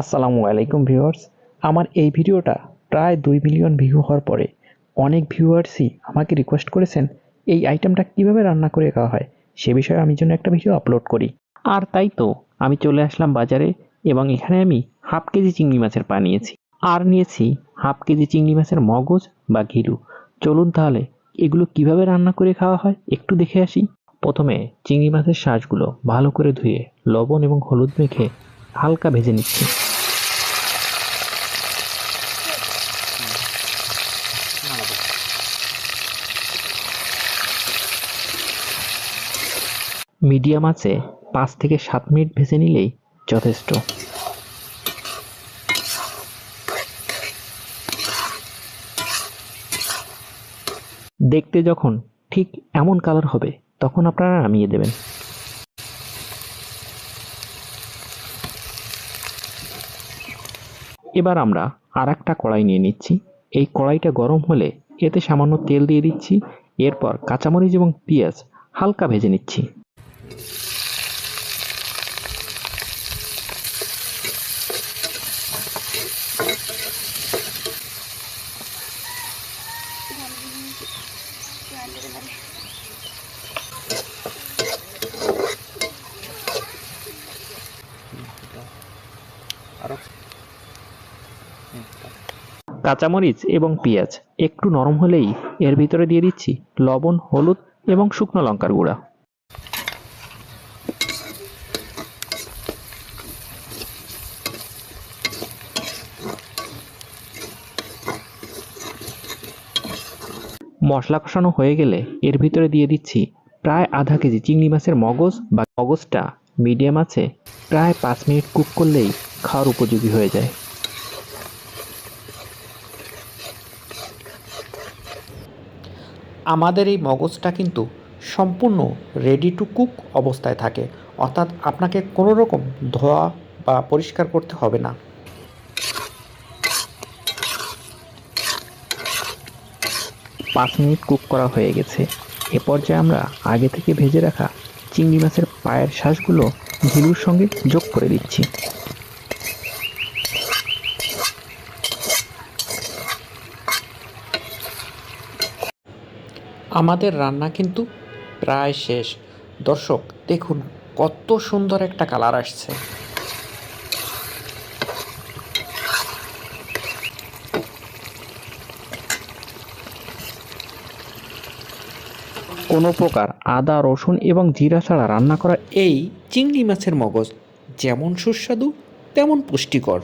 আসসালামু আলাইকুম ভিউয়ার্স। আমার এই ভিডিওটা প্রায় দুই মিলিয়ন ভিউ হওয়ার পরে অনেক ভিউয়ার্সই আমাকে রিকোয়েস্ট করেছেন এই আইটেমটা কীভাবে রান্না করে খাওয়া হয়, সে বিষয়ে আমি জন্য একটা ভিডিও আপলোড করি। আর তাই তো, আমি চলে আসলাম বাজারে এবং এখানে আমি হাফ কেজি চিংড়ি মাছের পা নিয়েছি। আর নিয়েছি হাফ কেজি চিংড়ি মাছের মগজ বা ঘিলু চলুন তাহলে, এগুলো কীভাবে রান্না করে খাওয়া হয় একটু দেখে আসি। প্রথমে চিংড়ি মাছের শাঁসগুলো ভালো করে ধুয়ে লবণ এবং হলুদ মেখে হালকা ভেজে নিচ্ছি। মিডিয়াম আছে, পাঁচ থেকে সাত মিনিট ভেজে নিলেই যথেষ্ট। দেখতে যখন ঠিক এমন কালার হবে, তখন আপনারা নামিয়ে দেবেন। এবার আমরা আর একটা কড়াই নিয়ে নিচ্ছি। এই কড়াইটা গরম হলে এতে সামান্য তেল দিয়ে দিচ্ছি, এরপর কাঁচামরিচ এবং পেঁয়াজ হালকা ভেজে নিচ্ছি। কাঁচামরিচ এবং পেঁয়াজ একটু নরম হলেই এর ভিতরে দিয়ে দিচ্ছি লবণ, হলুদ এবং শুকনো লঙ্কার গুঁড়া। মশলা কষানো হয়ে গেলে এর ভিতরে দিয়ে দিচ্ছি প্রায় আধা কেজি চিংড়ি মাছের মগজ বা মগজটা মিডিয়াম আছে। প্রায় পাঁচ মিনিট কুক করলেই খাওয়ার উপযোগী হয়ে যায়। আমাদের এই মগজটা কিন্তু সম্পূর্ণ রেডি টু কুক অবস্থায় থাকে। অর্থাৎ আপনাকে কোনো রকম ধোয়া বা পরিষ্কার করতে হবে না। পাঁচ মিনিট কুক করা হয়ে গেছে। এ পর্যায়ে আমরা আগে থেকে ভেজে রাখা চিংড়ি মাছের পায়ের শ্বাসগুলো ঘিলুর সঙ্গে যোগ করে দিচ্ছি। আমাদের রান্না কিন্তু প্রায় শেষ। দর্শক, দেখুন কত সুন্দর একটা কালার আসছে। কোনো প্রকার আদা, রসুন এবং জিরা ছাড়া রান্না করা এই চিংড়ি মাছের মগজ যেমন সুস্বাদু, তেমন পুষ্টিকর।